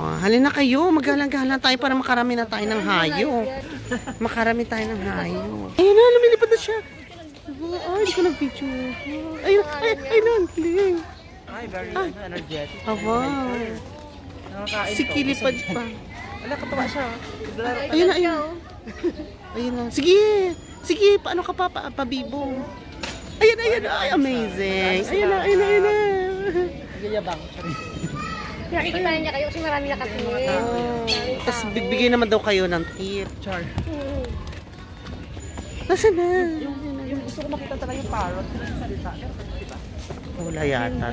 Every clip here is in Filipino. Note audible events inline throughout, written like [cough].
Oh, halina kayo, maghalang-galang tayo para makarami na tayo ng hayo. Makarami tayo ng hayo. Ayun na, lumilipad na siya. Ay, hindi ko nag-picture. Ayun, ay, ayun na, hindi. Ay, very Ay. ano, energetic. Aba, si kilipad pa. Wala, katawa siya. Naglaro. Ayun na, ayun. Ayun na. Sige, sige, paano ka pa, pa pabibong? Ayun, ayun, ay, amazing. Ayun na, ayun na, ayun na. Nagyayabang. Nakikita niya kayo kasi marami nakatingin. Oh, Tapos bibigay naman daw kayo ng tip. Char. Nasaan na? Yung, yung gusto ko makita talaga yung parrot. Salita. Diba? Wala yata.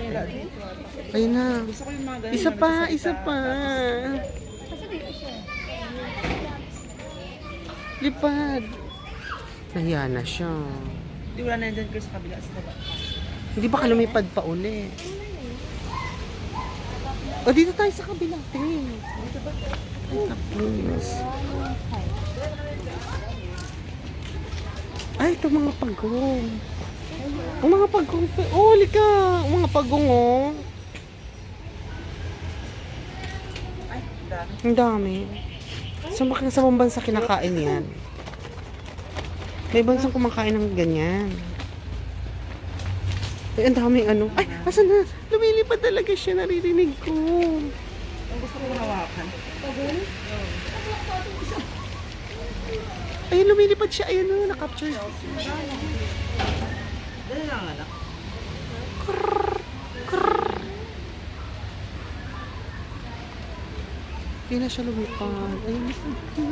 Ayun na. Isa na pa, isa pa. Lipad. Nahiya na siya. Hindi wala na yan ko sa kabila. Hindi ba ka lumipad pa uli? O, dito tayo sa kabila. Tingin. Ba? Ay, ito mga pagong. Ang mga pagong. Oh, lika. Ang mga pagong, oh. Ang dami. Sa mga sa bansa kinakain yan. May bansang kumakain ng ganyan. Ay, ang daming ano. Ay, asan na? Lumilipad talaga siya. Naririnig ko. Ang gusto ko hawakan. Ay, lumilipad siya. Ayun na, na-capture. Dali lang anak. Hindi na siya lumipad. Ayun.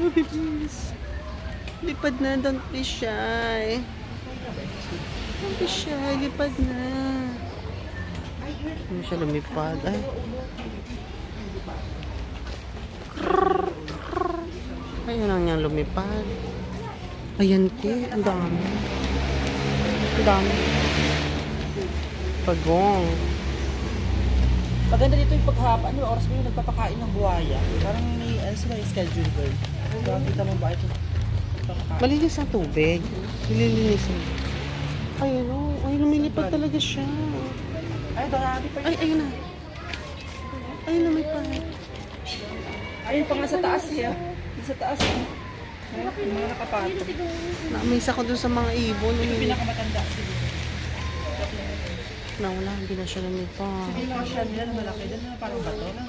Bilis. [laughs] Lipad na. Don't be shy. Be shy. Lipad na. Hindi siya lumipad. Ay. Ayun lang niyang lumipad. Ayan, te. Ang dami. Ang dami. Pagong. Maganda dito yung paghapa. Ano oras mo yung nagpapakain ng buhaya? Parang may ano sila yung schedule girl. Bakit mo ba ito? Malinis ang tubig. Nililinisin. Ayun o. Ay, lumilipad talaga siya. Ay, marami pa yun. Ay, ayun na. Ay, lumipad. Ayun pa nga sa taas eh. ah. Sa taas eh. Ay, mga nakapatong. Naamiss ako dun sa mga ibon. Yung Lumilipad. pinakamatanda sila. Na wala, hindi na siya lumipad. Yung mga shell nila na malaki. Doon na parang bato na.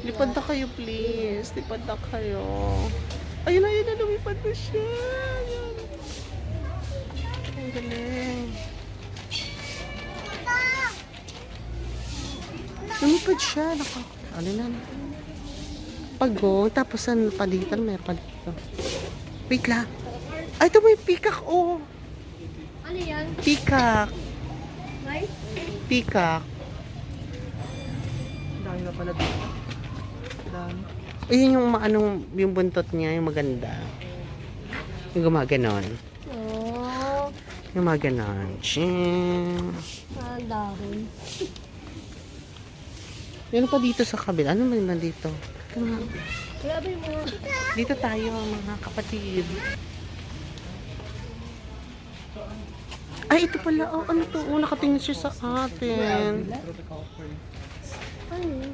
Lipad na kayo, please. Lipad na kayo. Ayun na, ayun na. Lumipad na siya. Ang galing. Lumipad siya. Naka, ano na. Pagong. Tapos ang palitan, may palito. Wait lang. Ay, ito may peacock, oh. Ano yan? Peacock. May? Peacock. Dami na pala dito. Dami. Ayun yung maanong, yung buntot niya, yung maganda. Yung gumaganon. Yung maganon. Ching. ang dami. Meron pa dito sa kabila. Ano man man dito? Ito nga. Grabe mo. Dito tayo, mga kapatid. Ay, ito pala. Oh, ano to? Oh, nakatingin siya sa atin. Ano?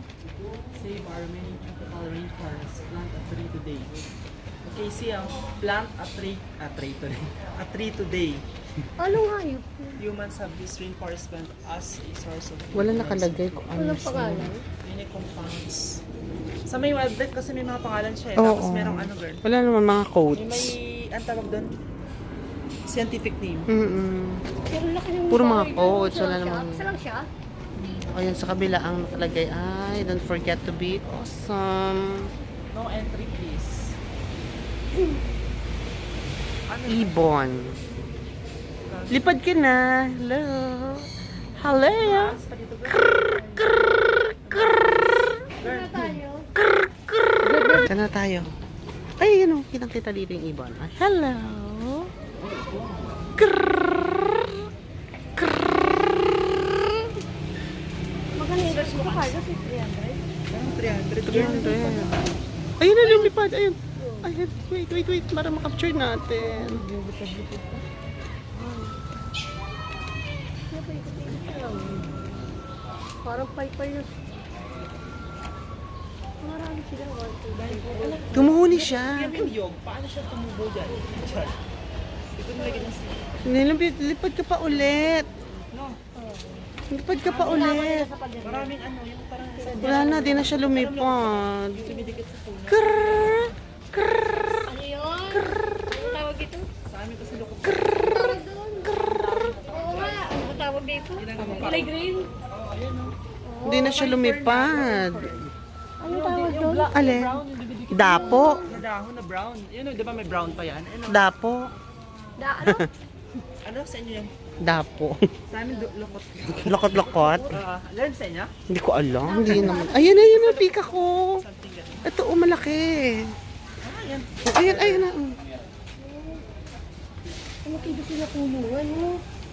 Save our many tropical rainforests. Plant a tree today. Okay, see ah. Plant a tree, a tree today. [laughs] A tree today. Anong hayop? Humans have this rainforest plant as a source of food. Wala nakalagay kung ano Walang pangalan? Unique compounds. Sa may wildlife kasi may mga pangalan siya eh. Oo. Tapos merong ano girl. Wala naman mga may, quotes. ang tawag doon? Scientific name. Mm-mm. Pero laki yung Puro mga bahay. quotes, Isa wala lang siya? namang- Isa lang siya? Ayan, sa kabila ang nakalagay. Ay, don't forget to be awesome. No entry please. Ano yun? Ibon. Lipad ka na. Hello. Hello. Dito girl. Ano tayo? Saan na tayo? Ay, yun o. Kitang kita dito yung ibon. Ah, hello. Krrrr. Krrrr. Magkano yung mo, Carlos? 300? Parang 300. Ayun. Na, lumipad. Ayun. Ayun. Wait, wait, wait. Para makapture natin. Parang paypay yun. Marami sila. Tumuhuni siya. Yan yung yog. Paano siya tumubo dyan? Dyan. Ito nilagyan ng. Nilipad lipad ka pa ulit. No. Lipad ka pa ulit. Maraming ano, yung parang Wala na, di na siya lumipad. dumidikit sa puno. Krrrr, krrrr. Ano yun? Tawag dito? Sa amin kasi. Tawag doon. Oo nga. Ano tawag dito? Kulay green. Oh, ayan. Hindi na siya lumipad. Ano tawag doon? Dumidikit. Dapo. Dahon na brown. Yun o, di ba may brown pa yan? Ano? Dapo. Da, ano? [laughs] Ano sa inyo yan? Dapo. Sa amin lukot. Lokot-lokot. Ah, learn sa inyo? Hindi ko alam. Hindi naman. Ayan, ayan ang pika ko. Ito, oh, malaki. Ah, yan. Ayan, ayan na. oh. Ang magkiba sila pulungan, no?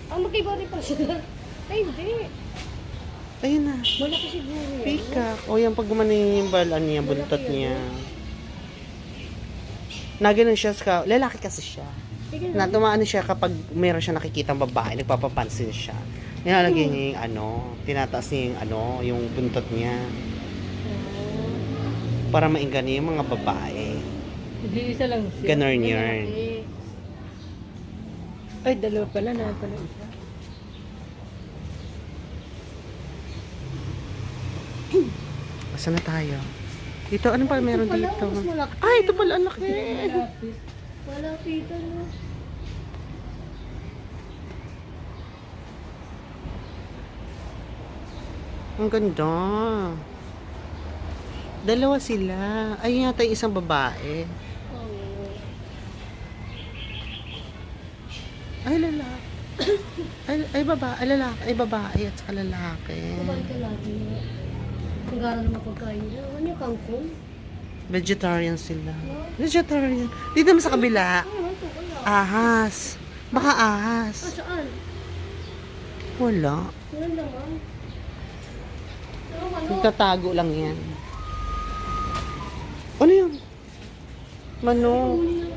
Ang magkiba rin pala sila. [laughs] Ay, hindi. Ayan na. Malaki siguro yan. Pika. O yan, pag gumanin yung balan niya, buntot niya. Na ganun siya sa, lalaki kasi siya. Na tumaano siya kapag meron siya nakikita babae, nagpapapansin siya. Nilalagay niya yung ano, tinataas niya yung ano, yung buntot niya. Para maingani yung mga babae. Hindi isa lang siya. Ganun yun. Ay, dalawa pala na pala isa. [clears throat] Saan na tayo? Dito, ano pa meron pala, dito? mas malaki. Ay, ito pala, ang laki. Malapitan, no? Ang ganda. Dalawa sila. Ayun yata yung isang babae. Ay, lalaki. [coughs] ay, ay, baba, ay, lalaki, ay, babae at saka lalaki. Kumain ka lagi. Gara naman pagkain. Ano yung kangkong? Vegetarian sila. Vegetarian. Dito naman sa kabila. Ano? Wala. Ahas. Baka Ah, ahas. saan? Wala. Meron naman. Ano? Nagtatago lang yan. Ano yun? Manok.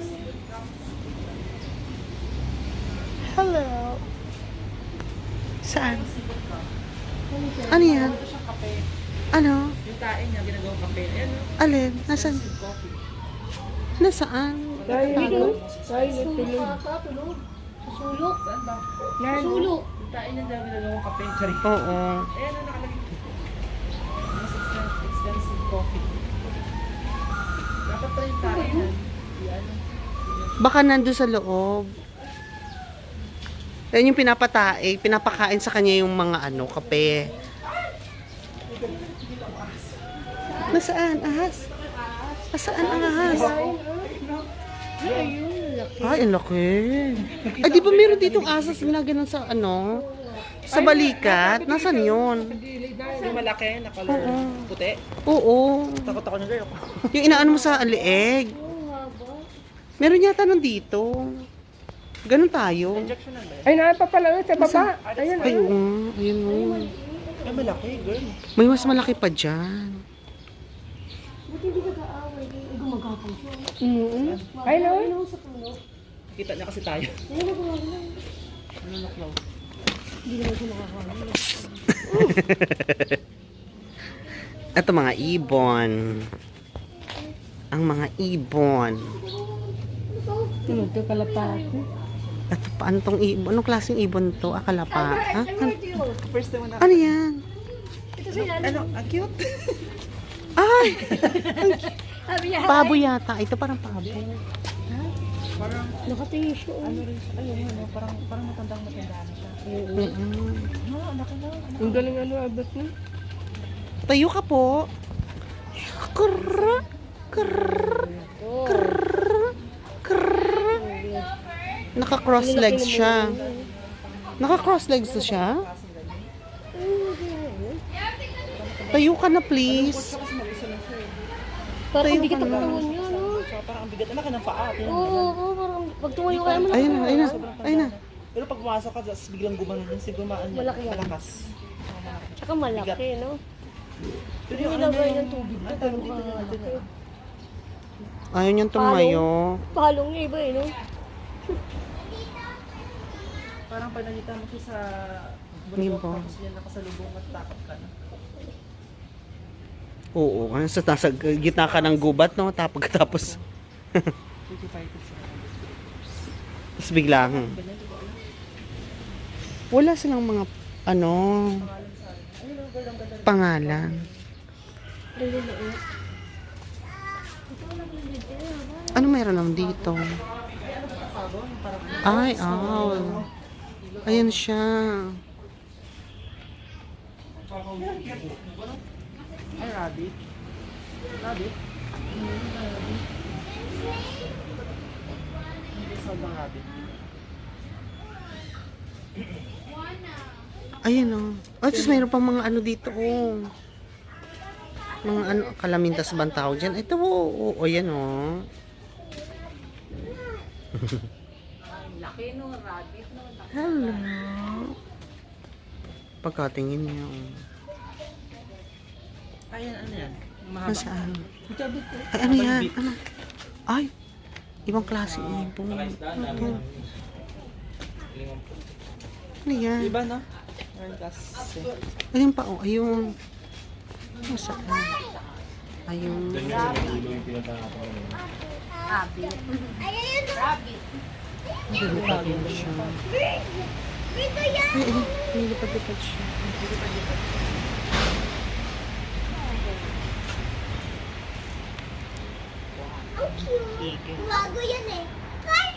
Hello. Saan? Ano yan? Ito. Ano? Yung tain niya, ginagawang kape. Alin? Nasaan? Coffee. Nasaan? Natulog. ata, tulog. Sa sulok. Saan ba? Sa sulok. Yung tain niya, ginagawang kape. Sorry. Oo. Ayan nakalagay. Mas expensive, coffee. Dapat tayo yung tain niya. Yan. Baka nandun sa loob. Yan yung pinapatae, pinapakain sa kanya yung mga ano, kape. Nasaan? Ahas? Nasaan ang ahas? Ay, ang laki. Ay, di ba meron ditong asas na ganun sa ano? Sa balikat? Nasaan yun? Yung malaki, na color puti. Oo. Takot ako na girl. Yung inaano mo sa. Oo, haba. Meron yata nun dito. Ganun tayo. Injection na ba yan? Ay, napapalaot sa baba. Ayun, Ay, oo. Ayun mo. Ay, malaki girl. May mas malaki pa dyan. Buti hindi ka kaaway. Ay, gumagapang siya. Mm-hmm. Ay, no? Ano sa puno? Kita niya kasi tayo. [laughs] Ayun na gumagapang. Nanunuklaw. Hindi naman siya. Ito mga ibon. Ang mga ibon. Ano ito, kalapati? Ito pa, ano tong ibon? Anong klaseng ibon to? Akala pa. Ha? Ano, yun. First time na. ano yan? Ito sa ilalim. Ano? Ang cute. Ay! [laughs] Pabo yata. Ito parang pabo. Parang, Nakatingin siya. oh. ano rin siya. Ayun, ano, parang, parang matandang matanda na siya. Mm-mm. No, anak na. Ang galing ano, abot mo. Tayo ka po. Krrr, krrr, krrr, krrr. Naka-cross legs siya. Naka-cross legs na siya? Tayo ka na please. Parang hindi kita na. katawan niya, no? Parang ang bigat. Ka ng paa. Oo, oo, parang pag tumayo ka naman. Ayun na, ayun na. Ayun na. Pero pag pumasok ka, tapos biglang gumanon yung sigumaan niya. Malaki yan. Malakas. Tsaka malaki, no? Pero Yung yung ano nilagay ng tubig ko, Ang pero tawag dito, malaki. Ayaw niyang tumayo. Palong niya iba, eh, no? Parang pag nakita mo siya sa bundok, tapos yan nakasalubong at takot ka na. Oo, sa nasa gitna ka ng gubat, no? Tapos, [laughs] tapos, 55 kids na lang. tapos biglang, wala silang mga, ano, pangalan. Ano meron naman dito? Ay, oh. Ayan siya. Ay, rabbit. Rabbit? Hindi sa bang rabbit. Ayan oh. Ay, just mayroon pang mga ano dito oh. Mga ano, kalamintas ba ang tawag dyan? Ito oh, oh, oh yan [laughs] oh. Hello. Pagkatingin niya oh. Ayan, ano yan? Mahaba. Nasaan? Rabbit. Ay, ano yan? Ano? Ay, ibang klase ibon. Ito. Ano yan? Iba, no? Ayun pa, oh, ayun. Nasaan? Ayun. Lilipad din siya. Ay, ay, lilipad-lipad siya. Bago yan eh. Ay,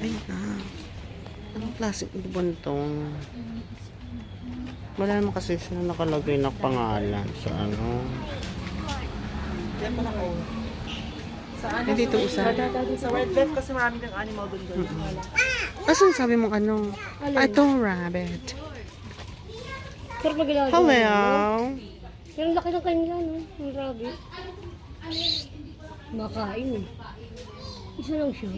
ah. Anong klaseng ibon to? Wala naman kasi sila nakalagay na pangalan sa ano. Yan pa naka Sa ano? Hindi ito usa. Sa wildlife kasi marami ng animal doon doon. Asan sabi mong ano? Ah, ito, rabbit. Pero ginagawa Hello. Pero laki ng kanya, no? Ang rabbit. Makain eh. Isa lang siya.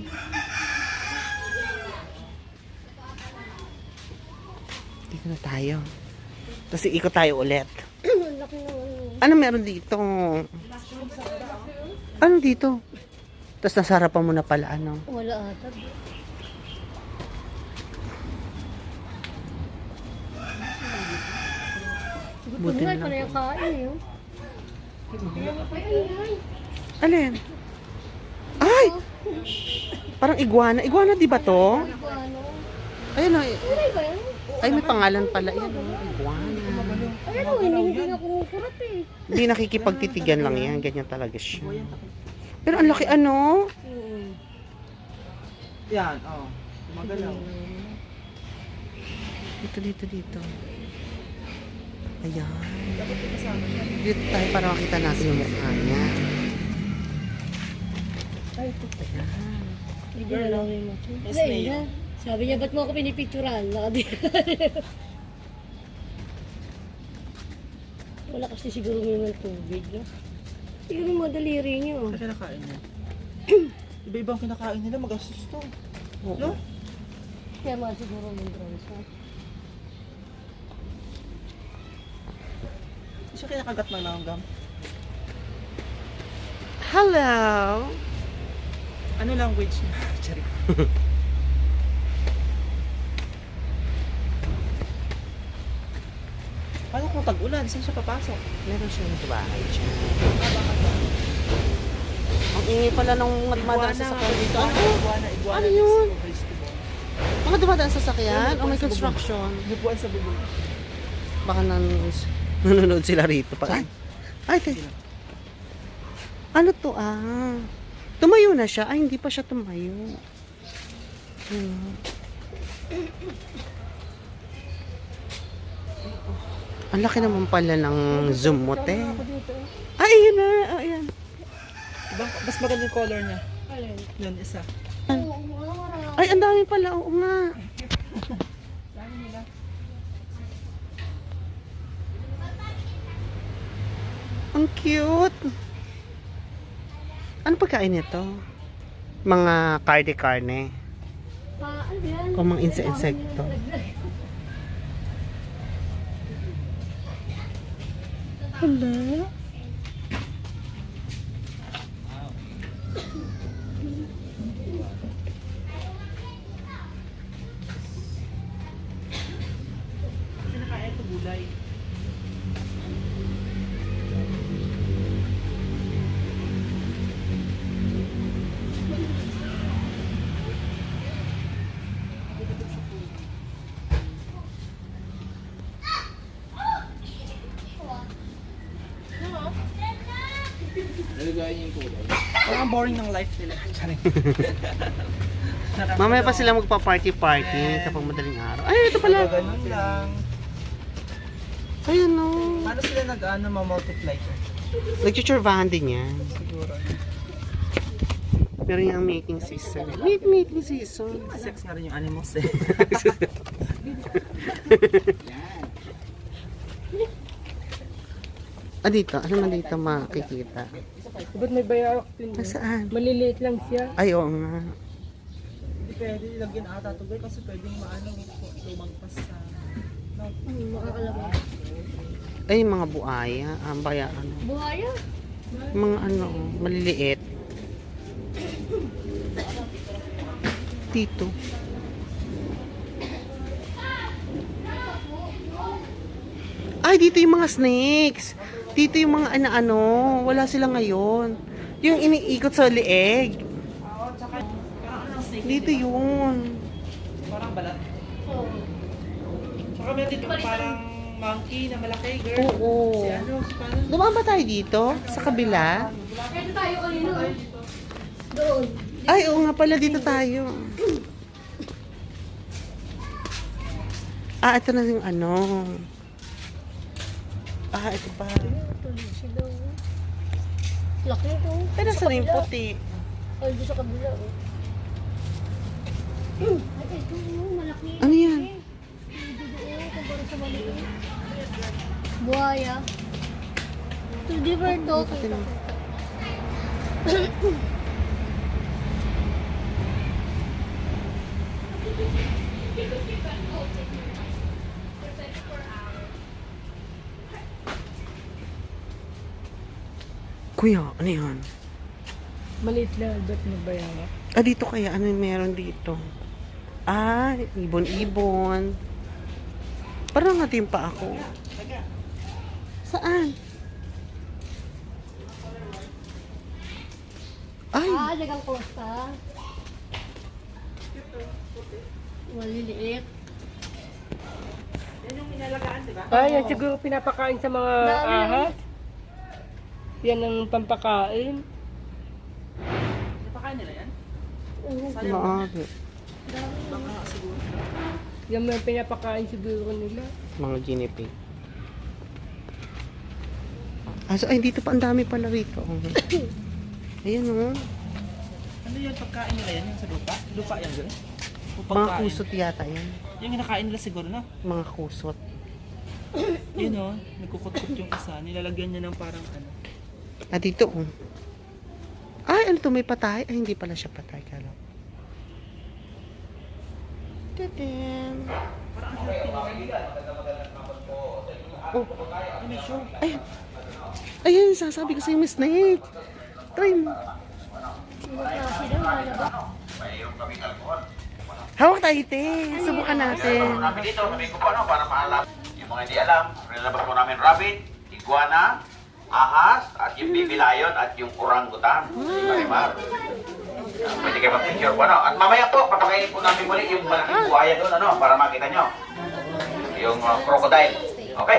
Dito na tayo. Tapos ikot tayo ulit. ano. Ano meron dito? Ano dito? Tapos nasa harapan mo na pala ano. Wala ata. Buti na na lang. eh. oh. Alin? Ay! Parang iguana. Iguana di ba to? Ayun o. Ano ba yan? Ay, may pangalan pala. Yan o. Iguana. Ayun o, hindi hindi na kumukurat eh. Hindi nakikipagtitigan lang yan. Ganyan talaga siya. Pero ang laki ano? Mm. Yan, oh. Magalaw. Dito, dito, dito. Ayan. Dito tayo para makita natin yung mukha niya. Ayan. Hindi na lang yung mata. Sabi niya, ba't mo ako pinipicturan? Nakadi- [laughs] Wala kasi siguro may tubig, no? Mo mga daliri niyo. Ano kinakain niya? [clears throat] Iba-ibang kinakain nila, magastos to. Oo. No? Kaya mga siguro may no? Hindi siya kinakagat ng langgam. Hello! Ano language niya? [laughs] Charik. [laughs] Tag-ulan? Saan siya papasok? Meron siyang bahay dyan. Ang ingay pala ng mga dumadaan sa sakyan dito. Ano? Iguana, iguana. Ano yun? Mga dumadaan sa sakyan? O may construction? Hipuan sa bubong. Baka nan nanonood sila rito. Pa. Ay, ay, te. Ano to ah? Tumayo na siya. Ay, hindi pa siya tumayo. Hmm. Ang laki naman pala ng zoom mo, te. Ay, yun na. Ayan. Ibang, mas maganda yung color niya. Yun, isa. Ay, ang dami pala. Oo nga. Ang cute. Ano pagkain nito? Mga karne-karne. Pa, ano yan? O mga inse-insekto. 예쁜데? Boring ng life nila. [laughs] Charing. [laughs] Mamaya pa sila magpa-party-party kapag madaling araw. Ay, ito pala. Ganun lang. Ayun no. Paano sila nag-ano ma-multiply ko? Nagchuchurvahan din yan. Siguro. Pero yung making season. Make making season. Sex nga rin yung animals eh. [laughs] ah, dito. Ano man dito makikita? Ba't may bayawak din? yun? Nasaan? Maliliit lang siya. Ay, oo nga. Hindi pwede ilagyan ata to girl kasi pwedeng maano lumagpas sa... No. Makakalabas. Ay, mga buaya. Ang baya, ano. Buhaya? Mga ano, maliliit. Dito. Ay, dito yung mga snakes. Dito yung mga ano-ano. Wala sila ngayon. Yung iniikot sa leeg. Dito yun. Parang balat. Oo. Tsaka meron dito parang monkey na malaki girl. Oo. Si ano, si paano? Dumaan ba tayo dito? Sa kabila? Ito tayo kanino. Doon. Ay, oo nga pala, dito tayo. Ah, ito na yung ano. Ah, ito pa. Tuloy siya daw. Laki ito. Pero Sa yung kabila. puti? Ay, doon sa kabila. oh. Ay, ito oh, malaki. Ano yan? Hindi doon, kumpara sa maliit. Buhaya. Ito, different dog. Kita ko. Kuya, ano yan? Maliit lang. Ba't may bayawak? Ah, dito kaya, ano yung meron dito? Ah, ibon-ibon. Parang natin pa ako. Saan? Ay, Ah, dagang costa. Maliliit. Yan yung inalagaan, di ba? Ah, yan siguro pinapakain sa mga ahas. Yan ang pampakain. Napakain nila yan? maaari. Baka siguro. Yan ang pinapakain siguro nila. Mga guinea pig. Ah, so, ay, dito pa, ang dami pala rito. Oh. [coughs] Ayan, oh. Ano yung pagkain nila yan? Yung sa lupa? Lupa yan? O Mga kusot yata yan. Yung kinakain nila siguro na. Mga kusot. [coughs] Yun o, nagkukutkot yung isa. Nilalagyan niya ng parang ano. Ah, dito, oh. Ay, ano to, may patay? Ay, hindi pala siya patay, kala. Tadam. Oh. Ay, ayun, sasabi ko sa'yo, Miss Snake. Try mo. Hawak tayo, te. Subukan natin. namin dito, sabi ko ano, para maalam. Yung mga hindi alam, rinalabas po namin rabbit, iguana, ahas, at yung baby lion, at yung orangutan. Si Marimar. Ah, Pwede kayo mag-picture po, ano. At mamaya po, papakainin po namin muli yung malaking buhaya doon, ano, para makita nyo. Yung uh, crocodile. Okay?